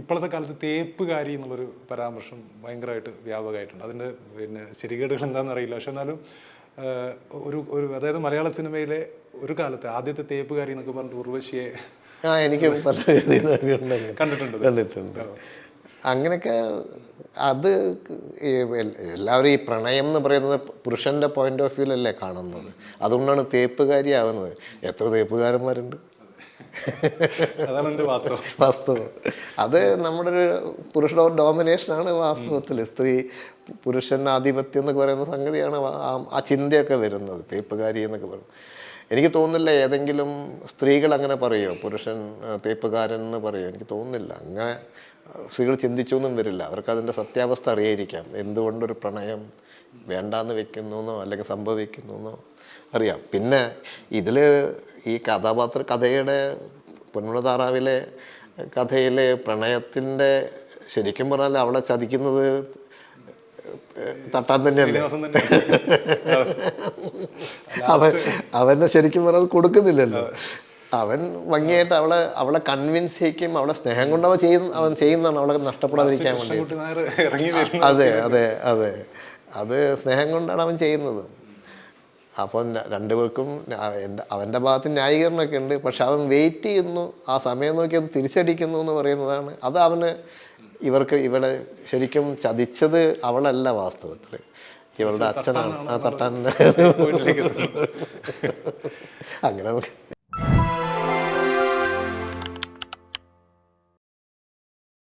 ഇപ്പോഴത്തെ കാലത്ത് തേപ്പുകാരി എന്നുള്ളൊരു പരാമർശം ഭയങ്കരമായിട്ട് വ്യാപകമായിട്ടുണ്ട്. അതിന്റെ പിന്നെ ശരികേടുകൾ എന്താണെന്നറിയില്ല. പക്ഷെ എന്നാലും ഒരു ഒരു അതായത് മലയാള സിനിമയിലെ ഒരു കാലത്ത് ആദ്യത്തെ തേപ്പുകാരി എന്നൊക്കെ പറഞ്ഞിട്ട് ഉർവശിയെ ആ എനിക്ക് കണ്ടിട്ടുണ്ട്. കണ്ടിട്ടുണ്ട്. അങ്ങനെയൊക്കെ അത് എല്ലാവരും ഈ പ്രണയം എന്ന് പറയുന്നത് പുരുഷന്റെ പോയിന്റ് ഓഫ് വ്യൂലല്ലേ കാണുന്നത്? അതുകൊണ്ടാണ് തേപ്പുകാരിയാവുന്നത് എത്ര തേപ്പുകാരന്മാരുണ്ട്? അതാണ് എന്റെ വാസ്തവം. വാസ്തവം. അത് നമ്മുടെ ഒരു പുരുഷ ഡോമിനേഷനാണ് വാസ്തവത്തിൽ. സ്ത്രീ പുരുഷൻ ആധിപത്യം എന്നൊക്കെ പറയുന്ന സംഗതിയാണ് ആ- ആ ചിന്തയൊക്കെ വരുന്നത്. തേപ്പുകാരി എന്നൊക്കെ പറയുന്നത്. എനിക്ക് തോന്നുന്നില്ല ഏതെങ്കിലും സ്ത്രീകൾ അങ്ങനെ പറയോ? പുരുഷൻ തേപ്പുകാരൻ എന്ന് പറയോ? എനിക്ക് തോന്നുന്നില്ല. അങ്ങനെ സ്ത്രീകൾ ചിന്തിച്ചൊന്നും വരില്ല. അവർക്ക് അതിന്റെ സത്യാവസ്ഥ അറിയായിരിക്കാം. എന്തുകൊണ്ടൊരു പ്രണയം വേണ്ടാന്ന് വെക്കുന്നോ അല്ലെങ്കിൽ സംഭവിക്കുന്നോ അറിയാം. പിന്നെ ഇതിൽ ഈ കഥാപാത്ര കഥയുടെ പൊന്മുള താറാവിലെ കഥയിലെ പ്രണയത്തിന്റെ ശരിക്കും പറഞ്ഞാൽ അവളെ ചതിക്കുന്നത് തട്ടാൻ തന്നെയല്ലേ? അവൻ അവനെ ശരിക്കും പറഞ്ഞത് കൊടുക്കുന്നില്ലല്ലോ. അവൻ ഭംഗിയായിട്ട് അവളെ അവളെ കൺവിൻസ് ചെയ്യിക്കും അവളെ സ്നേഹം കൊണ്ട് അവൻ ചെയ്യുന്ന അവൻ ചെയ്യുന്നതാണ് അവളെ നഷ്ടപ്പെടാതിരിക്കാൻ വേണ്ടി അതെ അതെ അതെ. അത് സ്നേഹം കൊണ്ടാണ് അവൻ ചെയ്യുന്നത്. അപ്പം രണ്ടുപേർക്കും എന്റെ അവന്റെ ഭാഗത്ത് ന്യായീകരണമൊക്കെ ഉണ്ട് പക്ഷെ അവൻ വെയിറ്റ് ചെയ്യുന്നു. ആ സമയം നോക്കി അത് തിരിച്ചടിക്കുന്നു എന്ന് പറയുന്നതാണ്. അത് അവന് ഇവർക്ക് ഇവിടെ ശരിക്കും ചതിച്ചത് അവളല്ല വാസ്തവത്തിൽ ഇവളുടെ അച്ഛനാണ്. ആ തട്ടാൻ അങ്ങനെ നമുക്ക്